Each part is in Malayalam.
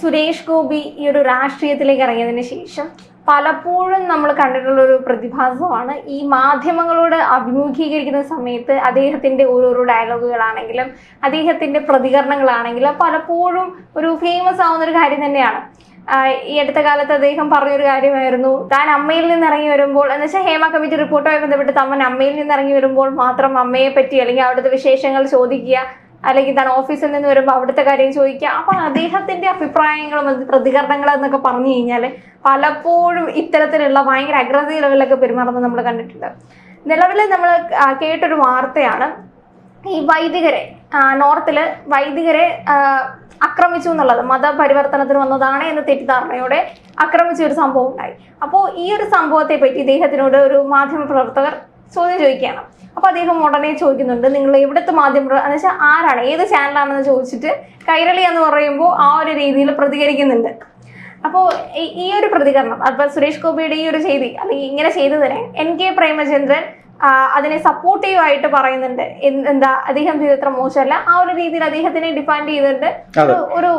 സുരേഷ് ഗോപി ഈ ഒരു രാഷ്ട്രീയത്തിലേക്ക് ഇറങ്ങിയതിന് ശേഷം പലപ്പോഴും നമ്മൾ കണ്ടിട്ടുള്ള ഒരു പ്രതിഭാസമാണ്. ഈ മാധ്യമങ്ങളോട് അഭിമുഖീകരിക്കുന്ന സമയത്ത് അദ്ദേഹത്തിന്റെ ഓരോരോ ഡയലോഗുകളാണെങ്കിലും അദ്ദേഹത്തിന്റെ പ്രതികരണങ്ങളാണെങ്കിലും പലപ്പോഴും ഒരു ഫേമസ് ആവുന്ന ഒരു കാര്യം തന്നെയാണ്. ഈ അടുത്ത കാലത്ത് അദ്ദേഹം പറഞ്ഞൊരു കാര്യമായിരുന്നു താൻ അമ്മയിൽ നിന്ന് ഇറങ്ങി വരുമ്പോൾ എന്ന് വെച്ചാൽ ഹേമ കമ്മിറ്റി റിപ്പോർട്ടുമായി ബന്ധപ്പെട്ട് തമ്മൻ അമ്മയിൽ നിന്ന് ഇറങ്ങി വരുമ്പോൾ മാത്രം അമ്മയെ പറ്റി അല്ലെങ്കിൽ അവിടുത്തെ വിശേഷങ്ങൾ ചോദിക്കുക അല്ലെങ്കിൽ താൻ ഓഫീസിൽ നിന്ന് വരുമ്പോൾ അവിടുത്തെ കാര്യം ചോദിക്കുക. അപ്പൊ അദ്ദേഹത്തിന്റെ അഭിപ്രായങ്ങളും പ്രതികരണങ്ങളും എന്നൊക്കെ പറഞ്ഞു കഴിഞ്ഞാൽ പലപ്പോഴും ഇത്തരത്തിലുള്ള ഭയങ്കര അഗ്രസീവ് ലെവലിലൊക്കെ പെരുമാറുന്നത് നമ്മൾ കണ്ടിട്ടുണ്ട്. നിലവിൽ നമ്മൾ കേട്ടൊരു വാർത്തയാണ്. ഈ വൈദികരെ നോർത്തിൽ വൈദികരെ ആക്രമിച്ചു എന്നുള്ളത് മതപരിവർത്തനത്തിന് വന്നതാണ് എന്ന തെറ്റിദ്ധാരണയോടെ ആക്രമിച്ച ഒരു സംഭവം ഉണ്ടായി. അപ്പോൾ ഈ ഒരു സംഭവത്തെ പറ്റി ഇദ്ദേഹത്തിനോട് ഒരു മാധ്യമ പ്രവർത്തകർ ചോദ്യം ചോദിക്കുകയാണ്. അപ്പൊ അദ്ദേഹം ഉടനെ ചോദിക്കുന്നുണ്ട് നിങ്ങൾ എവിടുത്തെ മാധ്യമ എന്ന് വെച്ചാൽ ആരാണ്? ഏത് ചാനലാണെന്ന് ചോദിച്ചിട്ട് കൈരളി എന്ന് പറയുമ്പോൾ ആ ഒരു രീതിയിൽ പ്രതികരിക്കുന്നുണ്ട്. അപ്പോൾ ഈ ഒരു പ്രതികരണം അപ്പൊ സുരേഷ് ഗോപിയുടെ ഈ ഒരു ചെയ്തി അല്ലെങ്കിൽ ഇങ്ങനെ ചെയ്തു ചെയ്തതിനെ എൻ കെ പ്രേമചന്ദ്രൻ അതിനെ സപ്പോർട്ടീവ് ആയിട്ട് പറയുന്നുണ്ട് എന്താ അദ്ദേഹം ചെയ്തത്ര മോശമല്ല. ആ ഒരു രീതിയിൽ അദ്ദേഹത്തിനെ ഡിഫൈൻഡ് ചെയ്തിട്ട് ഒരു ഒരു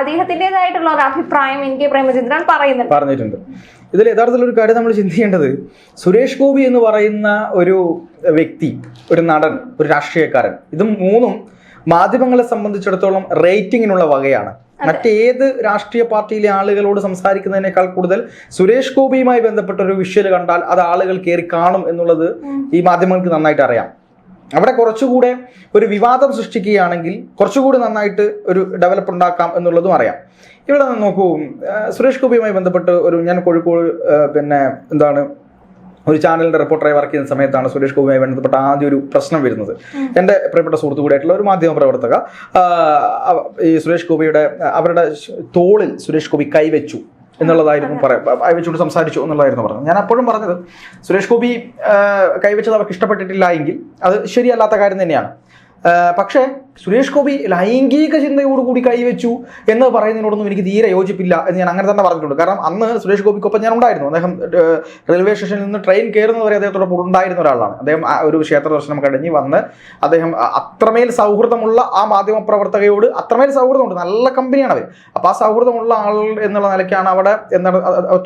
അദ്ദേഹത്തിന്റെതായിട്ടുള്ള ഒരു അഭിപ്രായം എൻ കെ പ്രേമചന്ദ്രൻ പറയുന്നുണ്ട്. ഇതിൽ യഥാർത്ഥത്തിൽ ഒരു കാര്യം നമ്മൾ ചിന്തിക്കേണ്ടത് സുരേഷ് ഗോപി എന്ന് പറയുന്ന ഒരു വ്യക്തി ഒരു നടൻ ഒരു രാഷ്ട്രീയക്കാരൻ ഇത് മൂന്നും മാധ്യമങ്ങളെ സംബന്ധിച്ചിടത്തോളം റേറ്റിങ്ങിനുള്ള വകയാണ്. മറ്റേത് രാഷ്ട്രീയ പാർട്ടിയിലെ ആളുകളോട് സംസാരിക്കുന്നതിനേക്കാൾ കൂടുതൽ സുരേഷ് ഗോപിയുമായി ബന്ധപ്പെട്ട ഒരു വിഷ്വൽ കണ്ടാൽ അത് ആളുകൾ കയറി കാണും എന്നുള്ളത് ഈ മാധ്യമങ്ങൾക്ക് നന്നായിട്ട് അറിയാം. അവിടെ കുറച്ചുകൂടെ ഒരു വിവാദം സൃഷ്ടിക്കുകയാണെങ്കിൽ കുറച്ചുകൂടി നന്നായിട്ട് ഒരു ഡെവലപ്പ് ഉണ്ടാക്കാം എന്നുള്ളതും അറിയാം. ഇവിടെ നിന്ന് നോക്കൂ. സുരേഷ് ഗോപിയുമായി ബന്ധപ്പെട്ട് ഒരു ഞാൻ കോഴിക്കോട് പിന്നെ എന്താണ് ഒരു ചാനലിന്റെ റിപ്പോർട്ടറായി വർക്ക് ചെയ്യുന്ന സമയത്താണ് സുരേഷ് ഗോപിയുമായി ബന്ധപ്പെട്ട ആദ്യ ഒരു പ്രശ്നം വരുന്നത്. എന്റെ പ്രിയപ്പെട്ട സുഹൃത്തു കൂടിയായിട്ടുള്ള ഒരു മാധ്യമ പ്രവർത്തക ഈ സുരേഷ് ഗോപിയുടെ അവരുടെ തോളിൽ സുരേഷ് ഗോപി കൈവച്ചു എന്നുള്ളതായിരുന്നു പറയാം കൈവച്ചുകൊണ്ട് സംസാരിച്ചു എന്നുള്ളതായിരുന്നു പറഞ്ഞത്. ഞാൻ അപ്പോഴും പറഞ്ഞത് സുരേഷ് ഗോപി കൈവച്ചത് അവർക്ക് ഇഷ്ടപ്പെട്ടിട്ടില്ല എങ്കിൽ അത് ശരിയല്ലാത്ത കാര്യം തന്നെയാണ്. പക്ഷേ സുരേഷ് ഗോപി ലൈംഗിക ചിന്തയോടുകൂടി കൈവച്ചു എന്ന് പറയുന്നതിനോടൊന്നും എനിക്ക് തീരെ യോജിപ്പില്ല എന്ന് ഞാൻ അങ്ങനെ തന്നെ പറഞ്ഞിട്ടുണ്ട് കാരണം അന്ന് സുരേഷ് ഗോപിക്കൊപ്പം ഞാൻ ഉണ്ടായിരുന്നു. അദ്ദേഹം റെയിൽവേ സ്റ്റേഷനിൽ നിന്ന് ട്രെയിൻ കയറുന്നവരെ കൂടെ ഉണ്ടായിരുന്ന ഒരാളാണ്. അദ്ദേഹം ഒരു ക്ഷേത്ര ദർശനം കഴിഞ്ഞ് വന്ന് അദ്ദേഹം അത്രമേൽ സൗഹൃദമുള്ള ആ മാധ്യമ പ്രവർത്തകയോട് അത്രമേൽ സൗഹൃദമുണ്ട്. നല്ല കമ്പനിയാണ് അവർ അപ്പോൾ ആ സൗഹൃദമുള്ള ആൾ എന്നുള്ള നിലയ്ക്കാണ് അവിടെ എന്താണ്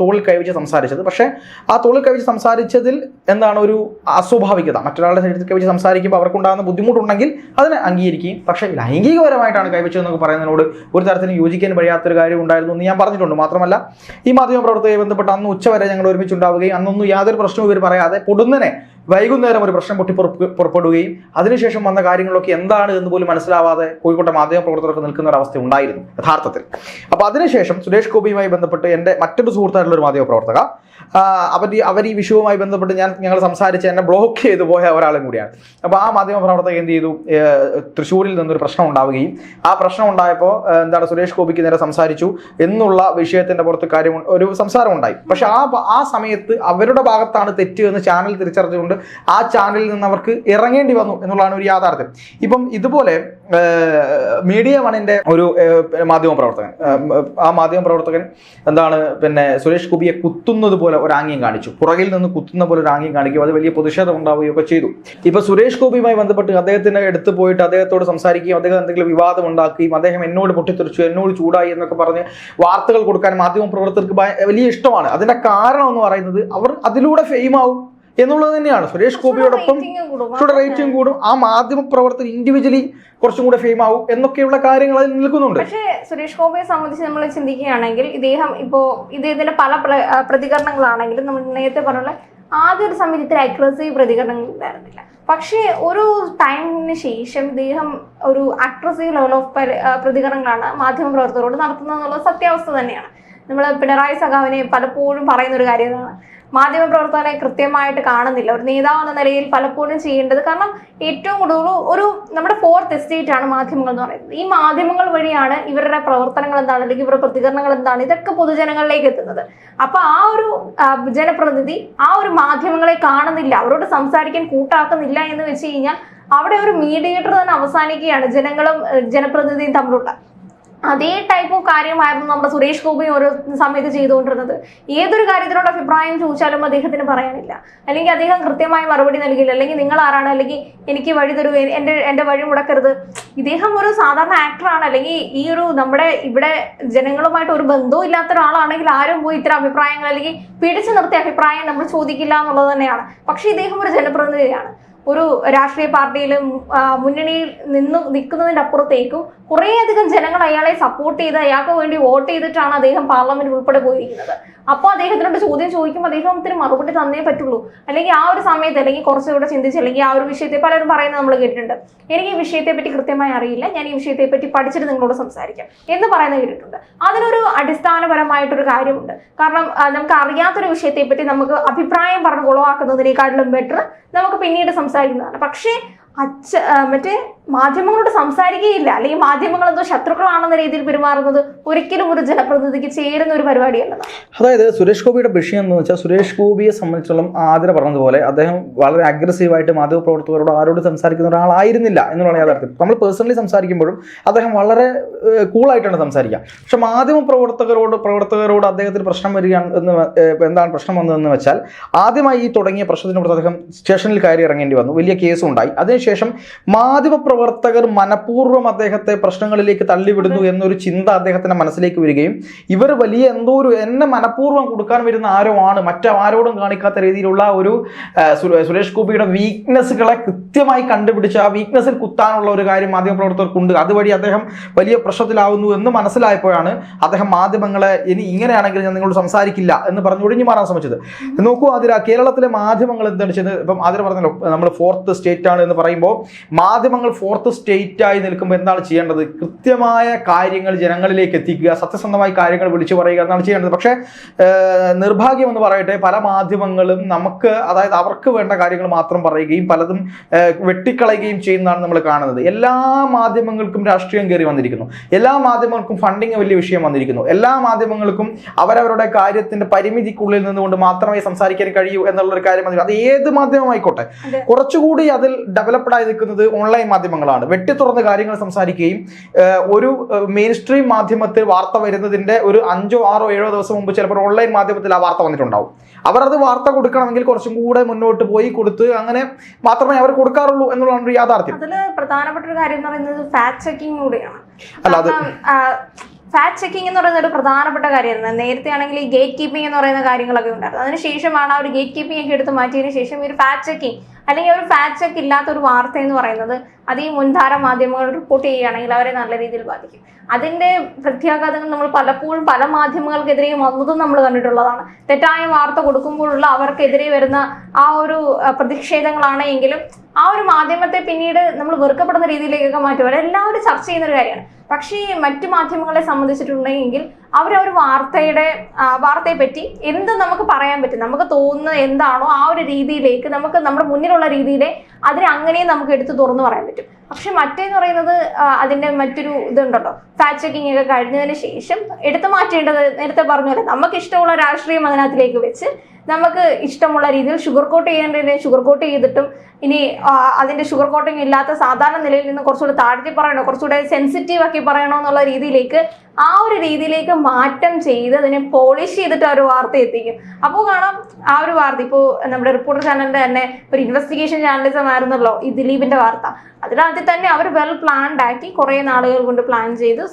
തോളിൽ കൈവച്ച് സംസാരിച്ചത്. പക്ഷേ ആ തോളിൽ കൈവച്ച് സംസാരിച്ചതിൽ എന്താണ് ഒരു അസ്വാഭാവികത. മറ്റൊരാളുടെ ശരീരത്തിൽ കൈവച്ച് സംസാരിക്കുമ്പോൾ അവർക്കുണ്ടാകുന്ന ബുദ്ധിമുട്ടുണ്ടെങ്കിൽ അതിനെ അംഗീകരിക്കുകയും പക്ഷേ ലൈംഗികപരമായിട്ടാണ് കൈവച്ചതെന്നൊക്കെ പറയുന്നതിനോട് ഒരു തരത്തിലും യോജിക്കാൻ കഴിയാത്തൊരു കാര്യം ഉണ്ടായിരുന്നു എന്ന് ഞാൻ പറഞ്ഞിട്ടുണ്ട്. മാത്രമല്ല ഈ മാധ്യമ പ്രവർത്തകരെ ബന്ധപ്പെട്ട് അന്ന് ഉച്ചവരെ ഞങ്ങൾ ഒരുമിച്ചുണ്ടാവുകയും അന്നൊന്നും യാതൊരു പ്രശ്നവും ഇവർ പറയാതെ പൊടുന്നനെ വൈകുന്നേരം ഒരു പ്രശ്നം പൊട്ടി പുറപ്പെടുകയും അതിനുശേഷം വന്ന കാര്യങ്ങളൊക്കെ എന്താണ് എന്ന് പോലും മനസ്സിലാവാതെ കോഴിക്കോട്ടെ മാധ്യമ പ്രവർത്തകർക്ക് നിൽക്കുന്ന ഒരു അവസ്ഥ ഉണ്ടായിരുന്നു യഥാർത്ഥത്തിൽ. അപ്പോൾ അതിനുശേഷം സുരേഷ് ഗോപിയുമായി ബന്ധപ്പെട്ട് എന്റെ മറ്റൊരു സുഹൃത്തായിട്ടുള്ള ഒരു മാധ്യമ പ്രവർത്തക ആ, അവർ അവർ ഈ വിഷയവുമായി ബന്ധപ്പെട്ട് ഞാൻ ഞങ്ങൾ സംസാരിച്ച് എന്നെ ബ്ലോക്ക് ചെയ്തു പോയ ഒരാളും കൂടിയാണ്. അപ്പോൾ ആ മാധ്യമ പ്രവർത്തക എന്ത് ചെയ്തു? തൃശ്ശൂരിൽ നിന്നൊരു പ്രശ്നം ഉണ്ടാവുകയും ആ പ്രശ്നം ഉണ്ടായപ്പോൾ എന്താണ് സുരേഷ് ഗോപിക്ക് നേരെ സംസാരിച്ചു എന്നുള്ള വിഷയത്തിന്റെ പുറത്ത് കാര്യം ഒരു സംസാരം ഉണ്ടായി. പക്ഷെ ആ ആ സമയത്ത് അവരുടെ ഭാഗത്താണ് തെറ്റ് എന്ന് ചാനൽ തിരിച്ചറിഞ്ഞുകൊണ്ട് ആ ചാനലിൽ നിന്ന് അവർക്ക് ഇറങ്ങേണ്ടി വന്നു എന്നുള്ളതാണ് ഒരു യാഥാർത്ഥ്യം. ഇപ്പം ഇതുപോലെ മീഡിയ വണിന്റെ ഒരു മാധ്യമ പ്രവർത്തകൻ. ആ മാധ്യമ പ്രവർത്തകൻ എന്താണ് പിന്നെ സുരേഷ് ഗോപിയെ കുത്തുന്നത് പോലെ ഒരു ആംഗ്യം കാണിച്ചു. പുറകിൽ നിന്ന് കുത്തുന്ന പോലെ ഒരു ആംഗ്യം കാണിക്കും അത് വലിയ പ്രതിഷേധം ഉണ്ടാവുകയും ഒക്കെ ചെയ്തു. ഇപ്പൊ സുരേഷ് ഗോപിയുമായി ബന്ധപ്പെട്ട് അദ്ദേഹത്തിന് എടുത്തു പോയിട്ട് അദ്ദേഹത്തോട് സംസാരിക്കുകയും അദ്ദേഹം എന്തെങ്കിലും വിവാദം ഉണ്ടാക്കുകയും അദ്ദേഹം എന്നോട് പൊട്ടിത്തെറിച്ചു എന്നോട് ചൂടായി എന്നൊക്കെ പറഞ്ഞ് വാർത്തകൾ കൊടുക്കാൻ മാധ്യമ പ്രവർത്തകർക്ക് വലിയ ഇഷ്ടമാണ്. അതിന്റെ കാരണം എന്ന് പറയുന്നത് അവർ അതിലൂടെ ഫെയിം ആവും. എന്നുള്ളത് തന്നെയാണ്. സുരേഷ് ഗോപിയോടൊപ്പം കുറച്ചുകൂടെ റേറ്റിംഗ് കൂടും. ആ മാധ്യമ പ്രവർത്തകർ ഇൻഡിവിജ്വലി കുറച്ചും കൂടെ ഫെയിം ആവും എന്നൊക്കെയുള്ള കാര്യങ്ങൾ അതിൽ നിൽക്കുന്നുണ്ട്. പക്ഷേ സുരേഷ് ഗോപിയെ സംബന്ധിച്ച് നമ്മൾ ചിന്തിക്കുകയാണെങ്കിൽ ഇദ്ദേഹം ഇപ്പോ ഇദ്ദേഹത്തിന്റെ പല പ്രതികരണങ്ങളാണെങ്കിലും നമ്മൾ നേരത്തെ പറഞ്ഞ ആദ്യ ഒരു സമയത്ത് ഇത്ര അഗ്രസീവ് പ്രതികരണങ്ങൾ ഉണ്ടായിരുന്നില്ല. പക്ഷേ ഒരു ടൈമിന് ശേഷം ഇദ്ദേഹം ഒരു അഗ്രസീവ് ലെവൽ ഓഫ് പ്രതികരണങ്ങളാണ് മാധ്യമ പ്രവർത്തകരോട് നടത്തുന്നത് എന്നുള്ളത് സത്യാവസ്ഥ തന്നെയാണ്. നമ്മൾ പിണറായി സഖാവിനെ പലപ്പോഴും പറയുന്ന ഒരു കാര്യമാണ് മാധ്യമ പ്രവർത്തകരെ കൃത്യമായിട്ട് കാണുന്നില്ല. ഒരു നേതാവ് എന്ന നിലയിൽ പലപ്പോഴും ചെയ്യേണ്ടത് കാരണം ഏറ്റവും കൂടുതൽ ഒരു നമ്മുടെ ഫോർത്ത് എസ്റ്റേറ്റ് ആണ് മാധ്യമങ്ങൾ എന്ന് പറയുന്നത്. ഈ മാധ്യമങ്ങൾ വഴിയാണ് ഇവരുടെ പ്രവർത്തനങ്ങൾ എന്താണ്? അല്ലെങ്കിൽ ഇവരുടെ പ്രതികരണങ്ങൾ എന്താണ്? ഇതൊക്കെ പൊതുജനങ്ങളിലേക്ക് എത്തുന്നത്. അപ്പൊ ആ ഒരു ജനപ്രതിനിധി ആ ഒരു മാധ്യമങ്ങളെ കാണുന്നില്ല. അവരോട് സംസാരിക്കാൻ കൂട്ടാക്കുന്നില്ല എന്ന് വെച്ച് കഴിഞ്ഞാൽ അവിടെ ഒരു മീഡിയേറ്റർ തന്നെ അവസാനിക്കുകയാണ്. ജനങ്ങളും ജനപ്രതിനിധിയും തമ്മിലുള്ള. അതേ ടൈപ്പ് ഓഫ് കാര്യമായിരുന്നു നമ്മുടെ സുരേഷ് ഗോപി ഓരോ സമയത്ത് ചെയ്തുകൊണ്ടിരുന്നത്. ഏതൊരു കാര്യത്തിനോട് അഭിപ്രായം ചോദിച്ചാലും അദ്ദേഹത്തിന് പറയാനില്ല. അല്ലെങ്കിൽ അദ്ദേഹം കൃത്യമായി മറുപടി നൽകില്ല അല്ലെങ്കിൽ നിങ്ങൾ ആരാണ്? അല്ലെങ്കിൽ എനിക്ക് വഴി തരൂ എന്റെ എന്റെ വഴി മുടക്കരുത്. ഇദ്ദേഹം ഒരു സാധാരണ ആക്ടറാണ് അല്ലെങ്കിൽ ഈ ഒരു നമ്മുടെ ഇവിടെ ജനങ്ങളുമായിട്ട് ഒരു ബന്ധവും ഇല്ലാത്ത ഒരാളാണെങ്കിൽ ആരും പോയി ഇത്തരം അഭിപ്രായങ്ങൾ അല്ലെങ്കിൽ പിടിച്ചു നിർത്തിയ അഭിപ്രായം നമ്മൾ ചോദിക്കില്ല എന്നുള്ളത് തന്നെയാണ്. പക്ഷേ ഇദ്ദേഹം ഒരു ജനപ്രതിനിധിയാണ്. ഒരു രാഷ്ട്രീയ പാർട്ടിയിൽ മുന്നണിയിൽ നിന്ന് നിൽക്കുന്നതിന്റെ അപ്പുറത്തേക്കും കുറേയധികം ജനങ്ങൾ അയാളെ സപ്പോർട്ട് ചെയ്ത് അയാൾക്ക് വേണ്ടി വോട്ട് ചെയ്തിട്ടാണ് അദ്ദേഹം പാർലമെന്റ് ഉൾപ്പെടെ പോയിരിക്കുന്നത്. അപ്പോൾ അദ്ദേഹത്തിനോട് ചോദ്യം ചോദിക്കുമ്പോൾ അദ്ദേഹത്തിന് മറുപടി തന്നേ പറ്റുള്ളൂ. അല്ലെങ്കിൽ ആ ഒരു സമയത്ത് അല്ലെങ്കിൽ കുറച്ചുകൂടെ ചിന്തിച്ച് അല്ലെങ്കിൽ ആ ഒരു വിഷയത്തെ പലരും പറയുന്നത് നമ്മൾ കേട്ടിട്ടുണ്ട്. എനിക്ക് ഈ വിഷയത്തെ പറ്റി കൃത്യമായി അറിയില്ല. ഞാൻ ഈ വിഷയത്തെ പറ്റി പഠിച്ചിട്ട് നിങ്ങളോട് സംസാരിക്കാം എന്ന് പറയുന്നത് കേട്ടിട്ടുണ്ട്. അതിനൊരു അടിസ്ഥാനപരമായിട്ടൊരു കാര്യമുണ്ട്. കാരണം നമുക്ക് അറിയാത്തൊരു വിഷയത്തെ പറ്റി നമുക്ക് അഭിപ്രായം പറഞ്ഞ് ഉളവാക്കുന്നതിനേക്കാളും ബെറ്റർ നമുക്ക് പിന്നീട് സംസാരിക്കുന്നതാണ്. പക്ഷേ അച്ഛ മറ്റേ മാധ്യമങ്ങളോട് സംസാരിക്കുകയില്ല. അല്ലെങ്കിൽ മാധ്യമങ്ങൾ എന്തോ ശത്രുക്കളാണെന്ന രീതിയിൽ പെരുമാറുന്നത് ഒരിക്കലും ഒരു ജനപ്രതിനിധിക്ക് ചേരുന്ന ഒരു പരിപാടിയല്ല അതായത് സുരേഷ് ഗോപിയുടെ വിഷയം എന്ന് വെച്ചാൽ സുരേഷ് ഗോപിയെ സംബന്ധിച്ചിടത്തോളം ആതിര പറഞ്ഞതുപോലെ അദ്ദേഹം വളരെ അഗ്രസീവായിട്ട് മാധ്യമപ്രവർത്തകരോട് ആരോട് സംസാരിക്കുന്ന ഒരാളായിരുന്നില്ല എന്നുള്ള യാഥാർത്ഥ്യം. നമ്മൾ പേഴ്സണലി സംസാരിക്കുമ്പോഴും അദ്ദേഹം വളരെ കൂളായിട്ടാണ് സംസാരിക്കുക. പക്ഷെ മാധ്യമ പ്രവർത്തകരോട് അദ്ദേഹത്തിന് പ്രശ്നം വരികയാണ് എന്ന് എന്താണ് പ്രശ്നം വന്നതെന്ന് വെച്ചാൽ ആദ്യമായി ഈ തുടങ്ങിയ പ്രശ്നത്തിനോട് അദ്ദേഹം സ്റ്റേഷനിൽ കയറി ഇറങ്ങേണ്ടി വന്നു. വലിയ കേസും ഉണ്ടായി. അതിനുശേഷം മാധ്യമ പ്രവർത്തകർ മനഃപൂർവം അദ്ദേഹത്തെ പ്രശ്നങ്ങളിലേക്ക് തള്ളിവിടുന്നു എന്നൊരു ചിന്ത അദ്ദേഹത്തിന്റെ മനസ്സിലേക്ക് വരികയും ഇവർ വലിയ എന്തോ ഒരു എന്നെ മനഃപൂർവം കൊടുക്കാൻ വരുന്ന ആരോ ആണ്. മറ്റാരോടും കാണിക്കാത്ത രീതിയിലുള്ള ഒരു സുരേഷ് ഗോപിയുടെ വീക്ക്നെസ്സുകളെ കൃത്യമായി കണ്ടുപിടിച്ച് ആ വീക്ക്നെസ്സിൽ കുത്താനുള്ള ഒരു കാര്യം മാധ്യമപ്രവർത്തകർക്കുണ്ട്. അതുവഴി അദ്ദേഹം വലിയ പ്രശ്നത്തിലാവുന്നു എന്ന് മനസ്സിലായപ്പോഴാണ് അദ്ദേഹം മാധ്യമങ്ങളെ ഇനി ഇങ്ങനെയാണെങ്കിൽ ഞാൻ നിങ്ങളോട് സംസാരിക്കില്ല എന്ന് പറഞ്ഞു ഒഴിഞ്ഞു മാറാൻ ശ്രമിച്ചത്. നോക്കൂ അതിൽ കേരളത്തിലെ മാധ്യമങ്ങൾ എന്താണ് ചെയ്യുന്നത്? ഇപ്പം അതിൽ പറഞ്ഞല്ലോ നമ്മൾ ഫോർത്ത് സ്റ്റേറ്റ് ആണ് എന്ന് പറയുമ്പോൾ മാധ്യമങ്ങൾ ഫോർത്ത് സ്റ്റേറ്റ് ആയി നിൽക്കുമ്പോൾ എന്താണ് ചെയ്യേണ്ടത്? കൃത്യമായ കാര്യങ്ങൾ ജനങ്ങളിലേക്ക് എത്തിക്കുക സത്യസന്ധമായി കാര്യങ്ങൾ വിളിച്ചു പറയുക എന്നാണ് ചെയ്യേണ്ടത്. പക്ഷേ നിർഭാഗ്യം എന്ന് പറയട്ടെ പല മാധ്യമങ്ങളും നമുക്ക് അതായത് അവർക്ക് വേണ്ട കാര്യങ്ങൾ മാത്രം പറയുകയും പലതും വെട്ടിക്കളയുകയും ചെയ്യുന്നതാണ് നമ്മൾ കാണുന്നത്. എല്ലാ മാധ്യമങ്ങൾക്കും രാഷ്ട്രീയം കയറി വന്നിരിക്കുന്നു. എല്ലാ മാധ്യമങ്ങൾക്കും ഫണ്ടിങ് വലിയ വിഷയം വന്നിരിക്കുന്നു. എല്ലാ മാധ്യമങ്ങൾക്കും അവരവരുടെ കാര്യത്തിന്റെ പരിമിതിക്കുള്ളിൽ നിന്നുകൊണ്ട് മാത്രമേ സംസാരിക്കാൻ കഴിയൂ എന്നുള്ളൊരു കാര്യം. അത് ഏത് മാധ്യമമായിക്കോട്ടെ കുറച്ചുകൂടി അതിൽ ഡെവലപ്ഡ് ആയി നിൽക്കുന്നത് ഓൺലൈൻ മാധ്യമങ്ങളാണ്. വെട്ടി തുറന്ന് കാര്യങ്ങൾ സംസാരിക്കുകയും ഒരു മെയിൻ സ്ട്രീം മാധ്യമത്തിൽ വാർത്ത വരുന്നതിന്റെ ഒരു അഞ്ചോ ആറോ ഏഴോ ദിവസം മുമ്പ് ചിലപ്പോൾ ഓൺലൈൻ മാധ്യമത്തിൽ ആ വാർത്ത വന്നിട്ടുണ്ടാവും. അവർ അത് വാർത്ത കൊടുക്കണമെങ്കിൽ കുറച്ചും കൂടെ മുന്നോട്ട് പോയി കൊടുത്ത് അങ്ങനെ മാത്രമേ അവർ കൊടുക്കാറുള്ളൂ എന്നുള്ളതാണ് ഒരു യാഥാർത്ഥ്യം. അതിൽ പ്രധാനപ്പെട്ട ഒരു കാര്യം എന്ന് പറയുന്നത് ഫാക്ട് ചെക്കിംഗ് കൂടിയാണ്. അല്ലാതെ ഫാക്ട് ചെക്കിംഗ് എന്ന് പറയുന്നത് ഒരു പ്രധാനപ്പെട്ട കാര്യമായിരുന്നു നേരത്തെ ആണെങ്കിൽ ഈ ഗേറ്റ് കീപ്പിംഗ് എന്ന് പറയുന്ന കാര്യങ്ങളൊക്കെ ഉണ്ടായിരുന്നു. അതിനുശേഷമാണ് ആ ഒരു ഗേറ്റ് കീപ്പിംഗ് ഒക്കെ എടുത്ത് മാറ്റിയതിനു ശേഷം ഒരു ഫാക്ട് ചെക്കിംഗ് അല്ലെങ്കിൽ ഒരു ഫാക്ട് ചെക്ക് ഇല്ലാത്ത ഒരു വാർത്ത എന്ന് പറയുന്നത് അത് ഈ മുൻധാര മാധ്യമങ്ങൾ റിപ്പോർട്ട് ചെയ്യുകയാണെങ്കിൽ അവരെ നല്ല രീതിയിൽ ബാധിക്കും. അതിന്റെ പ്രത്യാഘാതങ്ങൾ നമ്മൾ പലപ്പോഴും പല മാധ്യമങ്ങൾക്കെതിരെയും വന്നതും നമ്മൾ കണ്ടിട്ടുള്ളതാണ്. തെറ്റായ വാർത്ത കൊടുക്കുമ്പോഴുള്ള അവർക്കെതിരെ വരുന്ന ആ ഒരു പ്രതിഷേധങ്ങളാണെങ്കിലും ആ ഒരു മാധ്യമത്തെ പിന്നീട് നമ്മൾ വെറുക്കപ്പെടുന്ന രീതിയിലേക്കൊക്കെ മാറ്റും. എല്ലാവരും ചർച്ച ചെയ്യുന്ന ഒരു കാര്യമാണ്. പക്ഷേ മറ്റു മാധ്യമങ്ങളെ സംബന്ധിച്ചിട്ടുണ്ടെങ്കിൽ അവരവർ വാർത്തയുടെ വാർത്തയെ പറ്റി എന്ത് നമുക്ക് പറയാൻ പറ്റും? നമുക്ക് തോന്നുന്നത് എന്താണോ ആ ഒരു രീതിയിലേക്ക് നമുക്ക് നമ്മുടെ മുന്നിലുള്ള രീതിയിലെ അതിനെ അങ്ങനെയും നമുക്ക് എടുത്തു തുറന്നു പറയാൻ പറ്റും. പക്ഷെ മറ്റേന്ന് പറയുന്നത് അതിന്റെ മറ്റൊരു ഇതുണ്ടല്ലോ. ഫാക്ട് ചെക്കിംഗ് ഒക്കെ കഴിഞ്ഞതിന് ശേഷം എടുത്തു മാറ്റേണ്ടത് നേരത്തെ പറഞ്ഞ പോലെ നമുക്ക് ഇഷ്ടമുള്ള രാഷ്ട്രീയം അതിനകത്തിലേക്ക് വെച്ച് നമുക്ക് ഇഷ്ടമുള്ള രീതിയിൽ ഷുഗർ കോട്ട് ചെയ്യേണ്ടതിനെ ഷുഗർ കോട്ട് ചെയ്തിട്ടും ഇനി അതിന്റെ ഷുഗർ കോട്ടിംഗ് ഇല്ലാത്ത സാധാരണ നിലയിൽ നിന്ന് കുറച്ചുകൂടെ താഴ്ത്തി പറയണോ? കുറച്ചുകൂടെ സെൻസിറ്റീവ് ആക്കി പറയണോ എന്നുള്ള രീതിയിലേക്ക് ആ ഒരു രീതിയിലേക്ക് മാറ്റം ചെയ്ത് അതിനെ പോളിഷ് ചെയ്തിട്ട് ആ ഒരു വാർത്ത എത്തിക്കും. അപ്പോൾ കാണാം ആ ഒരു വാർത്ത. ഇപ്പോൾ നമ്മുടെ റിപ്പോർട്ടർ ചാനലിന്റെ തന്നെ ഒരു ഇൻവെസ്റ്റിഗേഷൻ ജേർണലിസം ആയിരുന്നല്ലോ ഈ ദിലീപിന്റെ വാർത്ത. അതിനകത്ത് തന്നെ അവർ വെൽ പ്ലാൻഡ് ആക്കി കുറേ നാളുകൾ കൊണ്ട് പ്ലാൻ ചെയ്ത്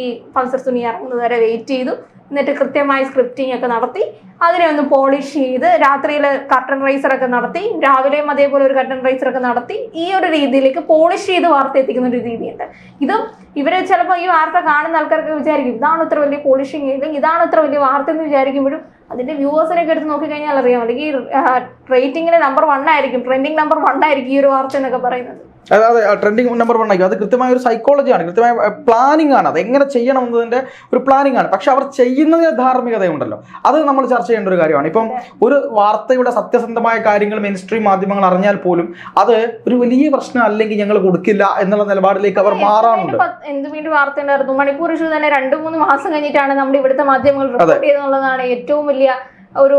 ഈ പൾസർ സുനി ഇറങ്ങുന്നത് വരെ വെയിറ്റ് ചെയ്തു. എന്നിട്ട് കൃത്യമായി സ്ക്രിപ്റ്റിംഗ് ഒക്കെ നടത്തി അതിനെ ഒന്ന് പോളിഷ് ചെയ്ത് രാത്രിയിൽ കർട്ടൻ റൈസർ ഒക്കെ നടത്തി രാവിലെയും അതേപോലെ ഒരു കർട്ടൻ റൈസർ ഒക്കെ നടത്തി ഈ ഒരു രീതിയിലേക്ക് പോളിഷ് ചെയ്ത് വാർത്ത എത്തിക്കുന്ന ഒരു രീതിയുണ്ട്. ഇതും ഇവർ ചിലപ്പോൾ ഈ വാർത്ത കാണുന്ന ആൾക്കാർക്ക് വിചാരിക്കും ഇതാണ് ഇത്ര വലിയ പോളിഷിങ് ഇല്ലെങ്കിൽ ഇതാണ് ഇത്ര വലിയ വാർത്ത എന്ന് വിചാരിക്കുമ്പോഴും അതിന്റെ വ്യൂവേഴ്സിനൊക്കെ എടുത്ത് നോക്കിക്കഴിഞ്ഞാൽ അറിയാം അല്ലെങ്കിൽ റേറ്റിംഗിന് നമ്പർ വൺ ആയിരിക്കും ട്രെൻഡിങ് നമ്പർ വൺ ആയിരിക്കും ഈ ഒരു വാർത്ത എന്നൊക്കെ പറയുന്നത്. അതെ അതെ ട്രെൻഡിങ് നമ്പർ വൺ ആയിരിക്കും. അത് കൃത്യമായ ഒരു സൈക്കോളജിയാണ് കൃത്യമായ പ്ലാനിങ് ആണ്. അത് എങ്ങനെ ചെയ്യണം എന്നതിന്റെ ഒരു പ്ലാനിങ് ആണ്. പക്ഷെ അവർ ചെയ്യുന്നതിന് ധാർമ്മികതയുണ്ടല്ലോ. അത് നമ്മൾ ചർച്ച ചെയ്യേണ്ട ഒരു കാര്യമാണ്. ഇപ്പം ഒരു വാർത്തയുടെ സത്യസന്ധമായ കാര്യങ്ങൾ മെയിൻ സ്ട്രീം മാധ്യമങ്ങൾ അറിഞ്ഞാൽ പോലും അത് ഒരു വലിയ പ്രശ്നം അല്ലെങ്കിൽ ഞങ്ങൾ കൊടുക്കില്ല എന്നുള്ള നിലപാടിലേക്ക് അവർ മാറാറുണ്ട്. എന്ത് വീണ്ടും വാർത്ത ഉണ്ടായിരുന്നു മണിപ്പൂർ ഇഷ്യൂ തന്നെ രണ്ടു മൂന്ന് മാസം കഴിഞ്ഞിട്ടാണ് നമ്മുടെ ഇവിടുത്തെ മാധ്യമങ്ങൾ റിപ്പോർട്ട് ചെയ്യുന്നുള്ളതാണ് ഏറ്റവും വലിയ ഒരു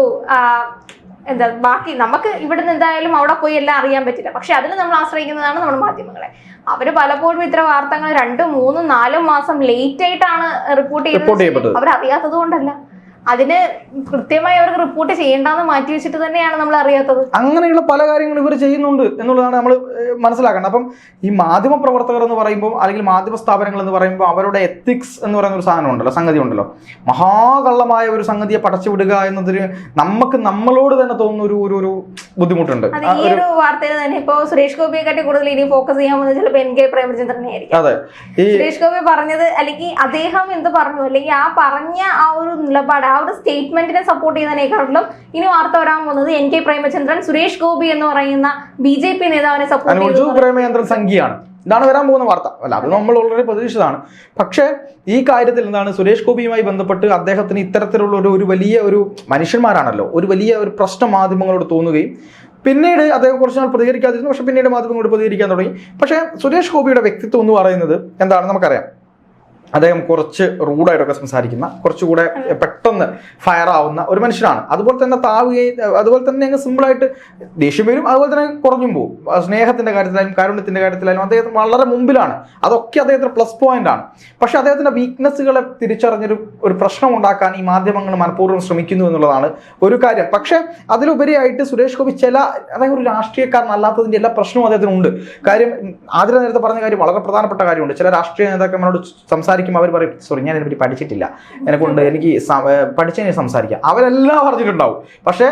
എന്താ ബാക്കി നമുക്ക് ഇവിടുന്ന് എന്തായാലും അവിടെ പോയി എല്ലാം അറിയാൻ പറ്റില്ല. പക്ഷെ അതിന് നമ്മൾ ആശ്രയിക്കുന്നതാണ് നമ്മുടെ മാധ്യമങ്ങളെ. അവർ പലപ്പോഴും ഇത്ര വാർത്തകൾ രണ്ടും മൂന്നും നാലും മാസം ലേറ്റ് ആയിട്ടാണ് റിപ്പോർട്ട് ചെയ്യുന്നത്. അവർ അറിയാത്തത് കൊണ്ടല്ല. അതിന് കൃത്യമായി അവർക്ക് റിപ്പോർട്ട് ചെയ്യേണ്ടെന്ന് മാറ്റി വെച്ചിട്ട് തന്നെയാണ് നമ്മൾ അറിയാത്തത്. അങ്ങനെയുള്ള പല കാര്യങ്ങളും ഇവർ ചെയ്യുന്നുണ്ട് എന്നുള്ളതാണ് നമ്മൾ മനസ്സിലാക്കേണ്ടത്. അപ്പം ഈ മാധ്യമ പ്രവർത്തകർ എന്ന് പറയുമ്പോൾ അല്ലെങ്കിൽ മാധ്യമ സ്ഥാപനങ്ങൾ എന്ന് പറയുമ്പോൾ അവരുടെ എത്തിക്സ് എന്ന് പറയുന്ന ഒരു സാധനം ഉണ്ടല്ലോ സംഗതി ഉണ്ടല്ലോ. മഹാകള്ളമായ ഒരു സംഗതിയെ പടച്ചുവിടുക എന്നതിന് നമുക്ക് നമ്മളോട് തന്നെ തോന്നുന്ന ഒരു ഒരു ഒരു ബുദ്ധിമുട്ടുണ്ട്. ഈ ഒരു വാർത്തയിൽ തന്നെ ഇപ്പോ സുരേഷ് ഗോപിയെക്കാട്ടി കൂടുതൽ ഇനി ഫോക്കസ് ചെയ്യാൻ പോകുന്നത് ചിലപ്പോൾ എൻ കെ പ്രേമചന്ദ്രനെ ആയിരിക്കും അതെ സുരേഷ് ഗോപി പറഞ്ഞത് അല്ലെങ്കിൽ അദ്ദേഹം എന്ത് പറഞ്ഞു? അല്ലെങ്കിൽ ആ പറഞ്ഞ ആ ഒരു നിലപാട് ആ ഒരു സ്റ്റേറ്റ്മെന്റിനെ സപ്പോർട്ട് ചെയ്യുന്നതിനേക്കാളും ഇനി വാർത്ത വരാൻ പോകുന്നത് എൻ കെ പ്രേമചന്ദ്രൻ സുരേഷ് ഗോപി എന്ന് പറയുന്ന ബി ജെ പി നേതാവിനെ സപ്പോർട്ട് ചെയ്തു പ്രേമചന്ദ്രൻ സംഖ്യയാണ് ഇതാണ് വരാൻ പോകുന്ന വാർത്ത. അല്ല അത് നമ്മൾ ഓൾറെഡി പ്രതീക്ഷിച്ചതാണ്. പക്ഷേ ഈ കാര്യത്തിൽ എന്താണ് സുരേഷ് ഗോപിയുമായി ബന്ധപ്പെട്ട് അദ്ദേഹത്തിന് ഇത്തരത്തിലുള്ള ഒരു ഒരു വലിയ ഒരു മനുഷ്യന്മാരാണല്ലോ. ഒരു വലിയ ഒരു പ്രശ്നം മാധ്യമങ്ങളോട് തോന്നുകയും പിന്നീട് അദ്ദേഹം കുറച്ച് നാൾ പ്രതികരിക്കാതിരുന്നു. പക്ഷേ പിന്നീട് മാധ്യമങ്ങളോട് പ്രതികരിക്കാൻ തുടങ്ങി. പക്ഷേ സുരേഷ് ഗോപിയുടെ വ്യക്തിത്വം എന്ന് പറയുന്നത് എന്താണ്? നമുക്കറിയാം. അദ്ദേഹം കുറച്ച് റൂഡായിട്ടൊക്കെ സംസാരിക്കുന്ന കുറച്ചുകൂടെ പെട്ടെന്ന് ഫയർ ആവുന്ന ഒരു മനുഷ്യനാണ്. അതുപോലെ തന്നെ താവുകയും അതുപോലെ തന്നെ അങ്ങ് സിമ്പിളായിട്ട് ദേഷ്യം വരും അതുപോലെ തന്നെ കുറഞ്ഞും പോകും സ്നേഹത്തിന്റെ കാര്യത്തിലായാലും കാരുണ്യത്തിന്റെ കാര്യത്തിലായാലും അദ്ദേഹത്തിന് വളരെ മുമ്പിലാണ്. അതൊക്കെ അദ്ദേഹത്തിന്റെ പ്ലസ് പോയിന്റ് ആണ്. പക്ഷെ അദ്ദേഹത്തിന്റെ വീക്ക്നെസ്സുകളെ തിരിച്ചറിഞ്ഞൊരു ഒരു പ്രശ്നം ഉണ്ടാക്കാൻ ഈ മാധ്യമങ്ങൾ മനഃപൂർവം ശ്രമിക്കുന്നു എന്നുള്ളതാണ് ഒരു കാര്യം. പക്ഷെ അതിലുപരിയായിട്ട് സുരേഷ് ഗോപി ചില അതായത് ഒരു രാഷ്ട്രീയക്കാരനല്ലാത്തതിന്റെ എല്ലാ പ്രശ്നവും അദ്ദേഹത്തിനുണ്ട്. കാര്യം ആദ്യം നേരത്തെ പറഞ്ഞ കാര്യം വളരെ പ്രധാനപ്പെട്ട കാര്യമുണ്ട്. ചില രാഷ്ട്രീയ നേതാക്കന്മാരോട് സംസാരിക്കുമ്പോൾ അവർ പറയും സോറി ഞാൻ ഇതിനെപ്പറ്റി പഠിച്ചിട്ടില്ല. എന്നെക്കൊണ്ട് എനിക്ക് പഠിച്ചതിനെ സംസാരിക്കാം. അവരെല്ലാം പറഞ്ഞിട്ടുണ്ടാവും പക്ഷേ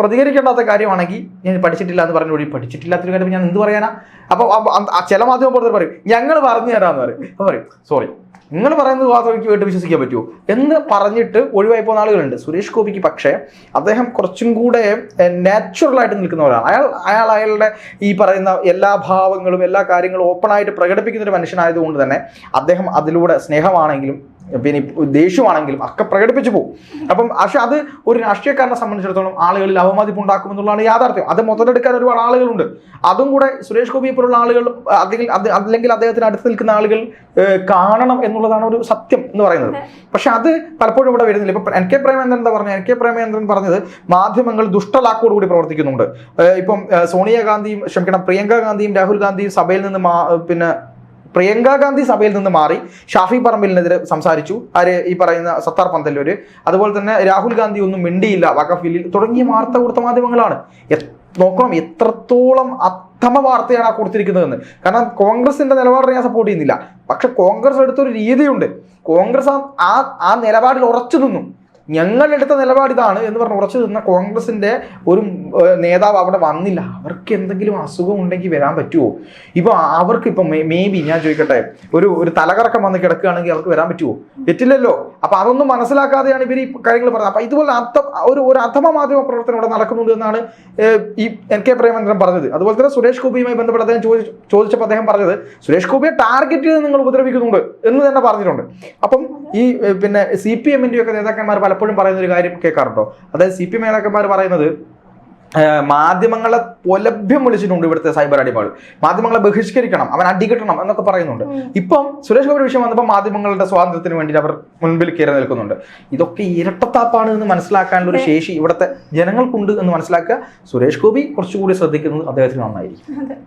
പ്രതികരിക്കേണ്ടാത്ത കാര്യമാണെങ്കിൽ ഞാൻ പഠിച്ചിട്ടില്ല എന്ന് പറഞ്ഞു വഴി പഠിച്ചിട്ടില്ലാത്തൊരു കാര്യം ഞാൻ എന്ത് പറയാനാ? അപ്പൊ അപ്പൊ അ- ആ ചില മാധ്യമ പ്രവർത്തകർ പറയും ഞങ്ങൾ പറഞ്ഞു തരാമെന്ന് പറയും. അപ്പൊ പറയും സോറി നിങ്ങൾ പറയുന്നത് മാത്രം വേണ്ടി വിശ്വസിക്കാൻ പറ്റുമോ? എന്ന് പറഞ്ഞിട്ട് ഒഴിവായി പോകുന്ന ആളുകളുണ്ട്. സുരേഷ് ഗോപിക്ക് പക്ഷേ അദ്ദേഹം കുറച്ചും കൂടെ നാച്ചുറലായിട്ട് നിൽക്കുന്ന ഒരാളാണ്. അയാൾ അയാൾ അയാളുടെ ഈ പറയുന്ന എല്ലാ ഭാവങ്ങളും എല്ലാ കാര്യങ്ങളും ഓപ്പണായിട്ട് പ്രകടിപ്പിക്കുന്ന ഒരു മനുഷ്യനായതുകൊണ്ട് തന്നെ അദ്ദേഹം അതിലൂടെ സ്നേഹമാണെങ്കിലും പിന്നെ ദേഷ്യമാണെങ്കിലും ഒക്കെ പ്രകടിപ്പിച്ചു പോകും. അപ്പം പക്ഷെ അത് ഒരു രാഷ്ട്രീയക്കാരനെ സംബന്ധിച്ചിടത്തോളം ആളുകളിൽ അവമതിപ്പ് ഉണ്ടാക്കും എന്നുള്ളതാണ് യാഥാർത്ഥ്യം. അത് മൊത്തത്തിലെടുക്കാൻ ഒരുപാട് ആളുകളുണ്ട്. അതും കൂടെ സുരേഷ് ഗോപിയെ പോലുള്ള ആളുകൾ അല്ലെങ്കിൽ അത് അല്ലെങ്കിൽ അദ്ദേഹത്തിന് അടുത്ത് നിൽക്കുന്ന ആളുകൾ കാണണം എന്നുള്ളതാണ് ഒരു സത്യം എന്ന് പറയുന്നത്. പക്ഷെ അത് പലപ്പോഴും ഇവിടെ വരുന്നില്ല. ഇപ്പൊ എൻ കെ പ്രേമേന്ദ്രൻ എന്താ പറഞ്ഞത്? എൻ കെ പ്രേമേന്ദ്രൻ പറഞ്ഞത് മാധ്യമങ്ങൾ ദുഷ്ടലാക്കോട് കൂടി പ്രവർത്തിക്കുന്നുണ്ട്. ഇപ്പം സോണിയാഗാന്ധിയും ക്ഷമിക്കണം പ്രിയങ്ക ഗാന്ധിയും രാഹുൽ ഗാന്ധിയും സഭയിൽ നിന്ന് പിന്നെ പ്രിയങ്ക ഗാന്ധി സഭയിൽ നിന്ന് മാറി ഷാഫി പറമ്പിലിനെതിരെ സംസാരിച്ചു. ആര് ഈ പറയുന്ന സത്താർ പന്തല്ലൂര്. അതുപോലെ തന്നെ രാഹുൽ ഗാന്ധി ഒന്നും മിണ്ടിയില്ല. വകഫിലിൽ തുടങ്ങിയ വാർത്ത കൊടുത്ത മാധ്യമങ്ങളാണ് നോക്കണം എത്രത്തോളം അത്തമ വാർത്തയാണ് ആ കൊടുത്തിരിക്കുന്നതെന്ന്. കാരണം കോൺഗ്രസിന്റെ നിലപാടിനെ ഞാൻ സപ്പോർട്ട് ചെയ്യുന്നില്ല. പക്ഷെ കോൺഗ്രസ് എടുത്തൊരു രീതിയുണ്ട്. കോൺഗ്രസ് ആ- ആ നിലപാടിൽ ഉറച്ചു നിന്നു. ഞങ്ങൾ എടുത്ത നിലപാട് ഇതാണ് എന്ന് പറഞ്ഞ് ഉറച്ചു നിന്ന കോൺഗ്രസിന്റെ ഒരു നേതാവ് അവിടെ വന്നില്ല. അവർക്ക് എന്തെങ്കിലും അസുഖം ഉണ്ടെങ്കിൽ വരാൻ പറ്റുമോ ഇപ്പൊ അവർക്ക് ഇപ്പൊ മേ ബി ഞാൻ ചോദിക്കട്ടെ ഒരു ഒരു തലകറക്കം വന്ന് കിടക്കുകയാണെങ്കിൽ അവർക്ക് വരാൻ പറ്റുമോ പറ്റില്ലല്ലോ അപ്പൊ അതൊന്നും മനസ്സിലാക്കാതെയാണ് ഇവർ ഈ കാര്യങ്ങൾ പറഞ്ഞത്. അപ്പൊ ഇതുപോലെ അർത്ഥം ഒരു ഒരു അധമ മാധ്യമ പ്രവർത്തനം ഇവിടെ നടക്കുന്നുണ്ട് എന്നാണ് ഈ എൻ കെ പ്രേമചന്ദ്രൻ പറഞ്ഞത്. അതുപോലെ തന്നെ സുരേഷ് ഗോപിയുമായി ബന്ധപ്പെട്ട് അദ്ദേഹം ചോദിച്ചു ചോദിച്ചപ്പോൾ അദ്ദേഹം പറഞ്ഞത് സുരേഷ് ഗോപിയെ ടാർഗറ്റ് ചെയ്ത് നിങ്ങൾ ഉപദ്രവിക്കുന്നുണ്ട് എന്ന് തന്നെ പറഞ്ഞിട്ടുണ്ട്. അപ്പം ഈ പിന്നെ സി പി എമ്മിന്റെ ഒക്കെ നേതാക്കന്മാർ പലപ്പോഴും പറയുന്ന ഒരു കാര്യം കേൾക്കാറുണ്ടോ? അതായത് സി പി എം നേതാക്കന്മാർ പറയുന്നത് മാധ്യമങ്ങളെ പൊലഭ്യം വിളിച്ചിട്ടുണ്ട് ഇവിടുത്തെ സൈബർ അടിമകൾ. മാധ്യമങ്ങളെ ബഹിഷ്കരിക്കണം അവൻ അടികിട്ടണം എന്നൊക്കെ പറയുന്നുണ്ട്. ഇപ്പം സുരേഷ് ഗോപി വിഷയം വന്നപ്പോൾ മാധ്യമങ്ങളുടെ സ്വാതന്ത്ര്യത്തിന് വേണ്ടി അവർ മുൻപിൽ കയറി നിൽക്കുന്നുണ്ട്. ഇതൊക്കെ ഇരട്ടത്താപ്പാണ് എന്ന് മനസ്സിലാക്കാനുള്ള ഒരു ശേഷി ഇവിടുത്തെ ജനങ്ങൾക്കുണ്ട് എന്ന് മനസ്സിലാക്കുക. സുരേഷ് ഗോപി കുറച്ചുകൂടി ശ്രദ്ധിക്കുന്നത് അദ്ദേഹത്തിന് നന്നായിരിക്കും.